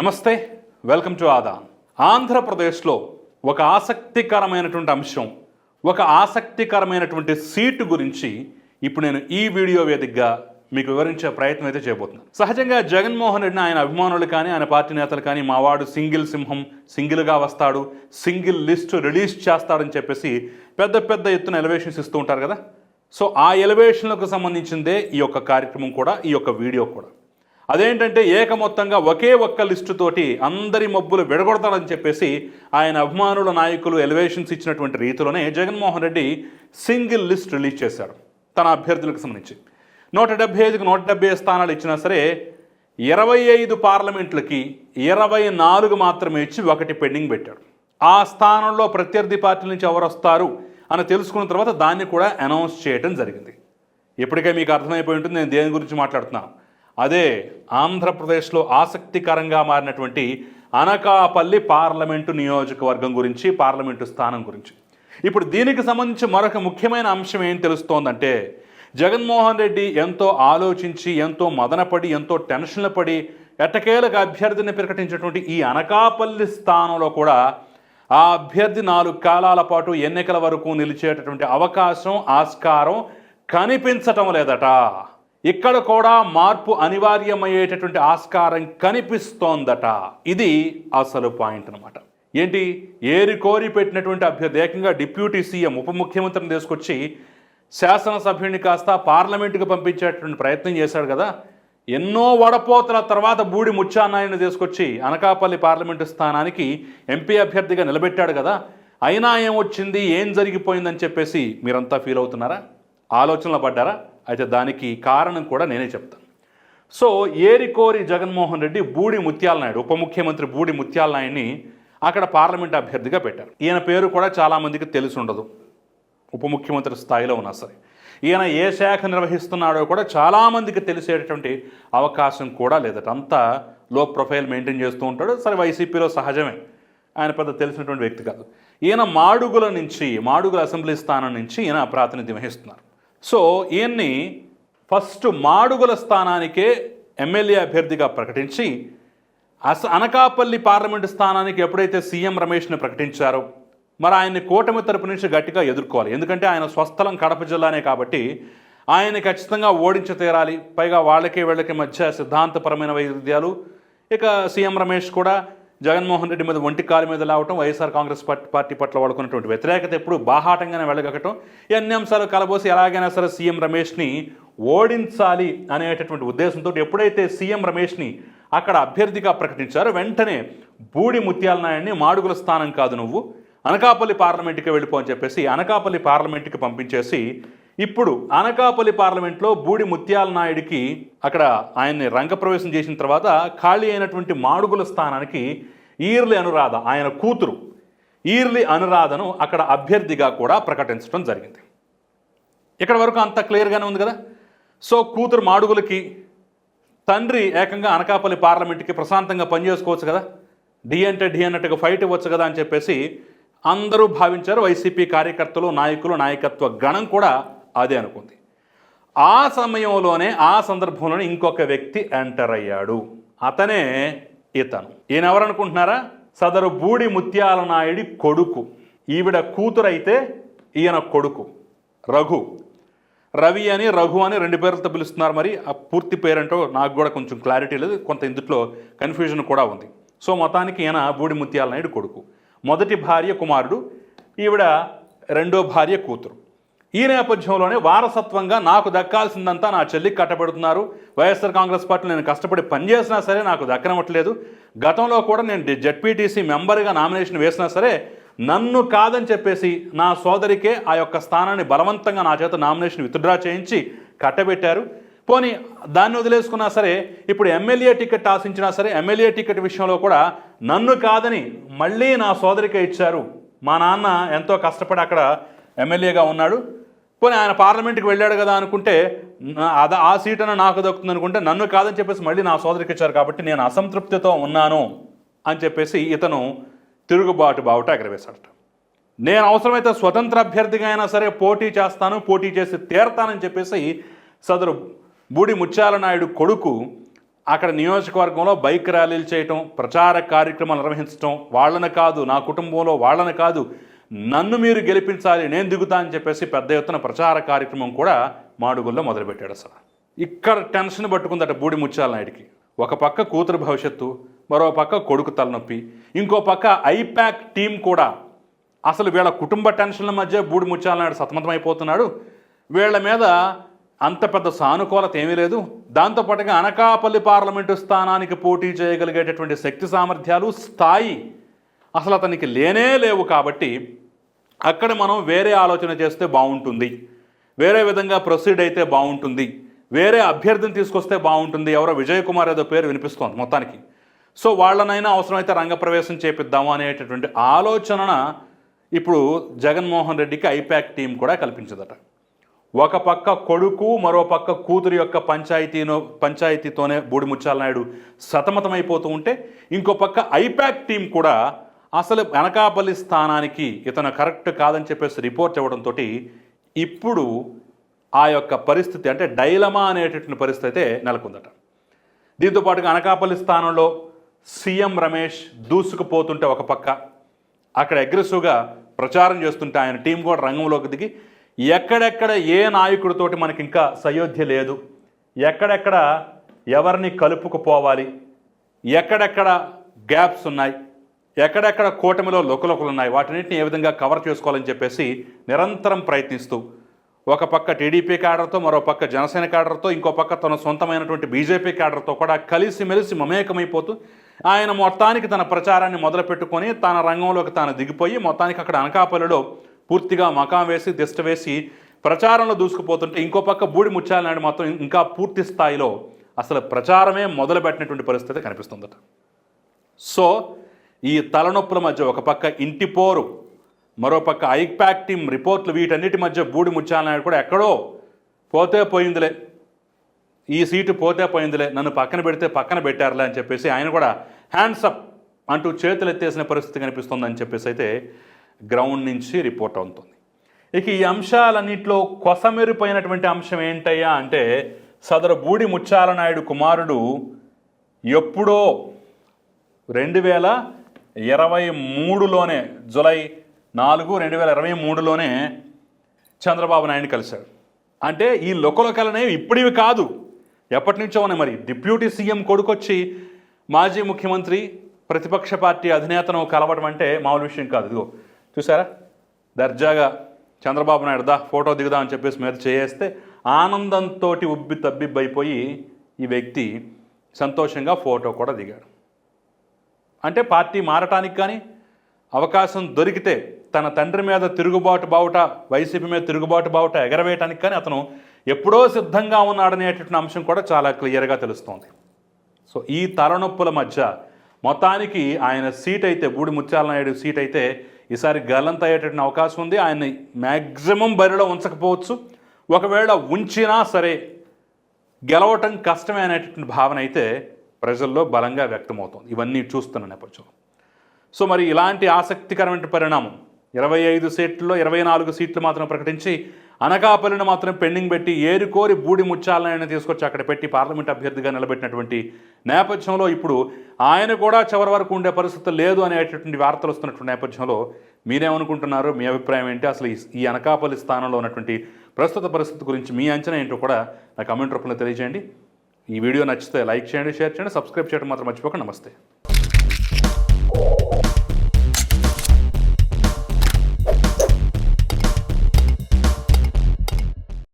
నమస్తే welcome to ఆదా ఆంధ్రప్రదేశ్లో ఒక ఆసక్తికరమైనటువంటి అంశం ఒక ఆసక్తికరమైనటువంటి సీటు గురించి ఇప్పుడు నేను ఈ వీడియో వేదికగా మీకు వివరించే ప్రయత్నం అయితే చేయబోతున్నాను సహజంగా జగన్మోహన్ రెడ్డిని ఆయన అభిమానులు కానీ ఆయన పార్టీ నేతలు కానీ మావాడు సింగిల్ సింహం సింగిల్గా వస్తాడు సింగిల్ లిస్ట్ రిలీజ్ చేస్తాడని చెప్పేసి పెద్ద పెద్ద ఎత్తున ఎలివేషన్స్ ఇస్తూ ఉంటారు కదా. సో ఆ ఎలివేషన్లకు సంబంధించిందే ఈ యొక్క కార్యక్రమం కూడా ఈ యొక్క వీడియో కూడా. అదేంటంటే ఏకమొత్తంగా ఒకే ఒక్క లిస్టుతోటి అందరి మబ్బులు విడగొడతాడని చెప్పేసి ఆయన అభిమానుల నాయకులు ఎలివేషన్స్ ఇచ్చినటువంటి రీతిలోనే Jaganmohan Reddy single list release చేశారు. తన అభ్యర్థులకు సంబంధించి. నూట డెబ్బై ఐదుకు నూట డెబ్బై స్థానాలు ఇచ్చినా సరే ఇరవై ఐదు పార్లమెంట్లకి ఇరవై నాలుగు మాత్రమే ఇచ్చి ఒకటి పెండింగ్ పెట్టాడు ఆ స్థానంలో ప్రత్యర్థి పార్టీల నుంచి ఎవరు వస్తారు అని తెలుసుకున్న తర్వాత దాన్ని కూడా అనౌన్స్ చేయడం జరిగింది. ఇప్పటికే మీకు అర్థమైపోయి ఉంటుంది నేను దేని గురించి మాట్లాడుతున్నాను. అదే ఆంధ్రప్రదేశ్లో ఆసక్తికరంగా మారినటువంటి అనకాపల్లి పార్లమెంటు నియోజకవర్గం గురించి పార్లమెంటు స్థానం గురించి. ఇప్పుడు దీనికి సంబంధించి మరొక ముఖ్యమైన అంశం ఏం తెలుస్తోందంటే జగన్మోహన్ రెడ్డి ఎంతో ఆలోచించి ఎంతో మదనపడి ఎంతో టెన్షన్లు పడి ఎట్టకేలకు అభ్యర్థిని ప్రకటించినటువంటి ఈ అనకాపల్లి స్థానంలో కూడా ఆ అభ్యర్థి నాలుగు కాలాల పాటు ఎన్నికల వరకు నిలిచేటటువంటి అవకాశం ఆస్కారం కనిపించటం లేదట. ఇక్కడ కూడా మార్పు అనివార్యమయ్యేటటువంటి ఆస్కారం కనిపిస్తోందట. ఇది అసలు పాయింట్ అనమాట ఏంటి? ఏరి కోరి పెట్టినటువంటి అభ్యర్థి ఏకంగా డిప్యూటీ సీఎం ఉప ముఖ్యమంత్రిని తీసుకొచ్చి శాసనసభ్యుడిని కాస్త పార్లమెంటుకు పంపించేటటువంటి ప్రయత్నం చేశాడు కదా. ఎన్నో వడపోతల తర్వాత బూడి ముచ్చానాయుని తీసుకొచ్చి అనకాపల్లి పార్లమెంటు స్థానానికి ఎంపీ అభ్యర్థిగా నిలబెట్టాడు కదా. అయినా ఏం వచ్చింది ఏం జరిగిపోయిందని చెప్పేసి మీరంతా ఫీల్ అవుతున్నారా? ఆలోచనలు పడ్డారా? అయితే దానికి కారణం కూడా నేనే చెప్తాను. సో ఏరికోరి జగన్మోహన్ రెడ్డి బూడి ముత్యాల నాయుడు ఉప ముఖ్యమంత్రి బూడి ముత్యాల నాయుడిని అక్కడ పార్లమెంట్ అభ్యర్థిగా పెట్టారు. ఈయన పేరు కూడా చాలామందికి తెలిసి ఉండదు ఉప ముఖ్యమంత్రి స్థాయిలో ఉన్నా సరే. ఈయన ఏ శాఖ నిర్వహిస్తున్నాడో కూడా చాలామందికి తెలిసేటటువంటి అవకాశం కూడా లేదట. అంతా లో ప్రొఫైల్ మెయింటైన్ చేస్తూ ఉంటాడు. సరే వైసీపీలో సహజమే. ఆయన పెద్ద తెలిసినటువంటి వ్యక్తి కాదు. ఈయన మాడుగుల నుంచి మాడుగుల అసెంబ్లీ స్థానం నుంచి ఈయన ప్రాతినిధ్యం వహిస్తున్నారు. సో ఈయన్ని ఫస్ట్ మాడుగుల స్థానానికే ఎమ్మెల్యే అభ్యర్థిగా ప్రకటించి అస అనకాపల్లి పార్లమెంటు స్థానానికి ఎప్పుడైతే సీఎం రమేష్ని ప్రకటించారో మరి ఆయన్ని కూటమి తరపు నుంచి గట్టిగా ఎదుర్కోవాలి. ఎందుకంటే ఆయన స్వస్థలం కడప జిల్లానే కాబట్టి ఆయన ఖచ్చితంగా ఓడించి తీరాలి. పైగా వాళ్ళకి వీళ్ళకి మధ్య సిద్ధాంతపరమైన వైరుధ్యాలు ఇక సీఎం రమేష్ కూడా జగన్మోహన్ రెడ్డి మీద ఒంటి కాలు మీద లావటం వైఎస్ఆర్ కాంగ్రెస్ పార్టీ పార్టీ పట్ల వాడుకున్నటువంటి వ్యతిరేకత ఎప్పుడు బాహాటంగానే వెళ్ళగట్టడం ఈ అన్ని అంశాలు కలబోసి ఎలాగైనా సరే సీఎం రమేష్ని ఓడించాలి అనేటటువంటి ఉద్దేశంతో ఎప్పుడైతే సీఎం రమేష్ని అక్కడ అభ్యర్థిగా ప్రకటించారో వెంటనే బూడి ముత్యాల నాయుడిని మాడుగుల స్థానం కాదు నువ్వు. అనకాపల్లి పార్లమెంట్కి వెళ్ళిపో అని చెప్పేసి అనకాపల్లి పార్లమెంట్కి పంపించేసి ఇప్పుడు అనకాపల్లి పార్లమెంట్లో బూడి ముత్యాల నాయుడికి అక్కడ ఆయన్ని రంగప్రవేశం చేసిన తర్వాత ఖాళీ అయినటువంటి మాడుగుల స్థానానికి ఈర్లి అనురాధ ఆయన కూతురు ఈర్లి అనురాధను అక్కడ అభ్యర్థిగా కూడా ప్రకటించడం జరిగింది. ఇక్కడ వరకు అంత క్లియర్గానే ఉంది కదా? సో కూతురు మాడుగులకి తండ్రి ఏకంగా అనకాపల్లి పార్లమెంట్కి ప్రశాంతంగా పనిచేసుకోవచ్చు కదా? డి అంటే డి అన్నట్టుగా ఫైట్ ఇవ్వచ్చు కదా అని చెప్పేసి అందరూ భావించారు. వైసీపీ కార్యకర్తలు నాయకులు నాయకత్వ గణం కూడా అదే అనుకుంది. ఆ సమయంలోనే ఆ సందర్భంలోనే ఇంకొక వ్యక్తి ఎంటర్ అయ్యాడు. అతనే ఇతను. ఈయన ఎవరనుకుంటున్నారా సదరు బూడి ముత్యాల నాయుడి కొడుకు. ఈవిడ కూతురైతే ఈయన కొడుకు రఘు. రవి అని రఘు అని రెండు పేర్లతో పిలుస్తున్నారు మరి. ఆ పూర్తి పేరంటో నాకు కూడా కొంచెం క్లారిటీ లేదు. కొంత ఇందుట్లో కన్ఫ్యూజన్ కూడా ఉంది. సో మొత్తానికి ఈయన బూడి ముత్యాల నాయుడు కొడుకు. మొదటి భార్య కుమారుడు ఈవిడ రెండో భార్య కూతురు. ఈ నేపథ్యంలోనే వారసత్వంగా నాకు దక్కాల్సిందంతా నా చెల్లికి కట్టబెడుతున్నారు. వైఎస్ఆర్ కాంగ్రెస్ పార్టీ నేను కష్టపడి పనిచేసినా సరే నాకు దక్కనవట్లేదు. గతంలో కూడా నేను జెడ్పీటీసీ మెంబర్గా నామినేషన్ వేసినా సరే నన్ను కాదని చెప్పేసి నా సోదరికే ఆ యొక్క స్థానాన్ని బలవంతంగా నా చేత నామినేషన్ విత్డ్రా చేయించి కట్టబెట్టారు. పోనీ దాన్ని వదిలేసుకున్నా సరే ఇప్పుడు ఎమ్మెల్యే టికెట్ ఆశించినా సరే ఎమ్మెల్యే టికెట్ విషయంలో కూడా నన్ను కాదని మళ్ళీ నా సోదరికే ఇచ్చారు. మా నాన్న ఎంతో కష్టపడి అక్కడ ఎమ్మెల్యేగా ఉన్నాడు. పోనీ ఆయన పార్లమెంట్కి వెళ్ళాడు కదా అనుకుంటే అద ఆ సీట్ అన్న నాకు దక్కుతుంది అనుకుంటే నన్ను కాదని చెప్పేసి మళ్ళీ నా సోదరికి ఇచ్చారు కాబట్టి నేను అసంతృప్తితో ఉన్నాను అని చెప్పేసి ఇతను తిరుగుబాటు బావుట ఎగరవేశాడట. నేను అవసరమైతే స్వతంత్ర అభ్యర్థిగా అయినా సరే పోటీ చేస్తాను పోటీ చేసి తీరతానని చెప్పేసి సదరు బూడి ముత్యాల నాయుడు కొడుకు అక్కడ నియోజకవర్గంలో బైక్ ర్యాలీలు చేయటం ప్రచార కార్యక్రమాలు నిర్వహించడం వాళ్ళని కాదు నా కుటుంబంలో వాళ్ళని కాదు నన్ను మీరు గెలిపించాలి నేను దిగుతా అని చెప్పేసి పెద్ద ఎత్తున ప్రచార కార్యక్రమం కూడా మాడుగుల్లో మొదలుపెట్టాడు అసలు. ఇక్కడ టెన్షన్ పట్టుకుందట బూడి ముత్యాల నాయుడికి. ఒక పక్క కూతురు భవిష్యత్తు మరో పక్క కొడుకు తలనొప్పి ఇంకో పక్క ఐప్యాక్ టీం కూడా. అసలు వీళ్ళ కుటుంబ టెన్షన్ల మధ్య బూడి ముత్యాల నాయుడు సతమతమైపోతున్నాడు. వీళ్ళ మీద అంత పెద్ద సానుకూలత ఏమీ లేదు. దాంతోపాటుగా అనకాపల్లి పార్లమెంటు స్థానానికి పోటీ చేయగలిగేటటువంటి శక్తి సామర్థ్యాలు స్థాయి అసలు అతనికి లేనే లేవు కాబట్టి అక్కడ మనం వేరే ఆలోచన చేస్తే బాగుంటుంది. వేరే విధంగా ప్రొసీడ్ అయితే బాగుంటుంది. వేరే అభ్యర్థిని తీసుకొస్తే బాగుంటుంది. ఎవరో విజయ్ కుమార్ ఏదో పేరు వినిపిస్తోంది మొత్తానికి. సో వాళ్ళనైనా అవసరమైతే రంగప్రవేశం చేపిద్దాము అనేటటువంటి ఆలోచన ఇప్పుడు జగన్మోహన్ రెడ్డికి ఐపాక్ టీం కూడా కల్పించదట. ఒక పక్క కొడుకు మరో పక్క కూతురు యొక్క పంచాయతీనో పంచాయతీతోనే బూడిముచ్చాల నాయుడు సతమతమైపోతూ ఉంటే ఇంకో పక్క ఐపాక్ టీం కూడా అసలు అనకాపల్లి స్థానానికి ఇతను కరెక్ట్ కాదని చెప్పేసి రిపోర్ట్ ఇవ్వడంతో ఇప్పుడు ఆ యొక్క పరిస్థితి అంటే డైలమా అనేటటువంటి పరిస్థితి అయితే నెలకొందట. దీంతో పాటుగా అనకాపల్లి స్థానంలో సీఎం రమేష్ దూసుకుపోతుంటే ఒక పక్క. అక్కడ అగ్రెసివ్గా ప్రచారం చేస్తుంటే ఆయన టీం కూడా రంగంలోకి దిగి ఎక్కడెక్కడ ఏ నాయకుడితోటి మనకి ఇంకా సయోధ్య లేదు ఎక్కడెక్కడ ఎవరిని కలుపుకుపోవాలి ఎక్కడెక్కడ గ్యాప్స్ ఉన్నాయి ఎక్కడెక్కడ కూటమిలో లోకలోకలు ఉన్నాయి వాటిని ఏ విధంగా కవర్ చేసుకోవాలని చెప్పేసి నిరంతరం ప్రయత్నిస్తూ ఒక పక్క టీడీపీ క్యాడర్తో మరో పక్క జనసేన క్యాడర్తో ఇంకో పక్క తన సొంతమైనటువంటి బీజేపీ క్యాడర్తో కూడా కలిసిమెలిసి మమేకమైపోతూ ఆయన మొత్తానికి తన ప్రచారాన్ని మొదలుపెట్టుకొని తన రంగంలోకి తాను దిగిపోయి మొత్తానికి అక్కడ అనకాపల్లిలో పూర్తిగా మకాం వేసి దిష్ట వేసి ప్రచారంలో దూసుకుపోతుంటే ఇంకో పక్క బూడి ముత్యాల మాత్రం ఇంకా పూర్తి స్థాయిలో అసలు ప్రచారమే మొదలుపెట్టినటువంటి పరిస్థితి కనిపిస్తుందట. సో ఈ తలనొప్పుల మధ్య ఒక పక్క ఇంటి పోరు మరోపక్క ఐపాక్ టీం రిపోర్ట్లు వీటన్నిటి మధ్య బూడి ముచ్చాలన్నాడు నాయుడు కూడా ఎక్కడో పోతే పోయిందిలే. ఈ సీటు పోతే పోయిందిలే. నన్ను పక్కన పెడితే పక్కన పెట్టారులే అని చెప్పేసి ఆయన కూడా హ్యాండ్స్ అప్ అంటూ చేతులు ఎత్తేసిన పరిస్థితి కనిపిస్తుందని చెప్పేసి అయితే గ్రౌండ్ నుంచి రిపోర్ట్ అవుతుంది. ఇక ఈ అంశాలన్నింటిలో కొసమెరిపోయినటువంటి అంశం ఏంటయ్యా అంటే సదరు బూడి ముచ్చాలనాయుడు కుమారుడు ఎప్పుడో రెండు వేల ఇరవై మూడులోనే జులై నాలుగు రెండు వేల ఇరవై మూడులోనే చంద్రబాబు నాయుడిని కలిశాడు. అంటే ఈ లొకలొకలనేవి ఇప్పుడివి కాదు. ఎప్పటి నుంచో ఉన్నాయి మరి. డిప్యూటీ సీఎం కొడుకొచ్చి మాజీ ముఖ్యమంత్రి ప్రతిపక్ష పార్టీ అధినేతను కలవడం అంటే మామూలు విషయం కాదు. ఇదిగో చూసారా దర్జాగా చంద్రబాబు నాయుడు దా ఫోటో దిగుదా అని చెప్పేసి మీద చేయేస్తే ఆనందంతో ఉబ్బి తబ్బిబ్బైపోయి ఈ వ్యక్తి సంతోషంగా ఫోటో కూడా దిగాడు. అంటే పార్టీ మారటానికి కానీ అవకాశం దొరికితే తన తండ్రి మీద తిరుగుబాటు బావుట వైసీపీ మీద తిరుగుబాటు బావుట ఎగరవేయటానికి కానీ అతను ఎప్పుడో సిద్ధంగా ఉన్నాడనేటటువంటి అంశం కూడా చాలా క్లియర్గా తెలుస్తోంది. సో ఈ తలనొప్పుల మధ్య మొత్తానికి ఆయన సీట్ అయితే బూడి ముత్యాలనాయుడు సీట్ అయితే ఈసారి గల్లంత అయ్యేటటువంటి అవకాశం ఉంది. ఆయన మ్యాక్సిమం బరిలో ఉంచకపోవచ్చు. ఒకవేళ ఉంచినా సరే గెలవటం కష్టమే అనేటటువంటి భావన అయితే ప్రజల్లో బలంగా వ్యక్తమవుతుంది. ఇవన్నీ చూస్తున్న నేపథ్యంలో. సో మరి ఇలాంటి ఆసక్తికరమైన పరిణామం ఇరవై ఐదు సీట్లలో ఇరవై నాలుగు సీట్లు మాత్రం ప్రకటించి అనకాపల్లిని మాత్రం పెండింగ్ పెట్టి ఏరుకోరి బూడి ముచ్చాలని తీసుకొచ్చి అక్కడ పెట్టి పార్లమెంట్ అభ్యర్థిగా నిలబెట్టినటువంటి నేపథ్యంలో ఇప్పుడు ఆయన కూడా చివరి వరకు ఉండే పరిస్థితి లేదు అనేటటువంటి వార్తలు వస్తున్నటువంటి నేపథ్యంలో మీరేమనుకుంటున్నారు? మీ అభిప్రాయం ఏంటి? అసలు ఈ- ఈ అనకాపల్లి స్థానంలో ఉన్నటువంటి ప్రస్తుత పరిస్థితి గురించి మీ అంచనా ఏంటో కూడా నా కమెంట్ రూపంలో తెలియజేయండి. ఈ వీడియో నచ్చితే లైక్ చేయండి షేర్ చేయండి సబ్స్క్రైబ్ చేయడం మాత్రం మర్చిపోకండి. నమస్తే.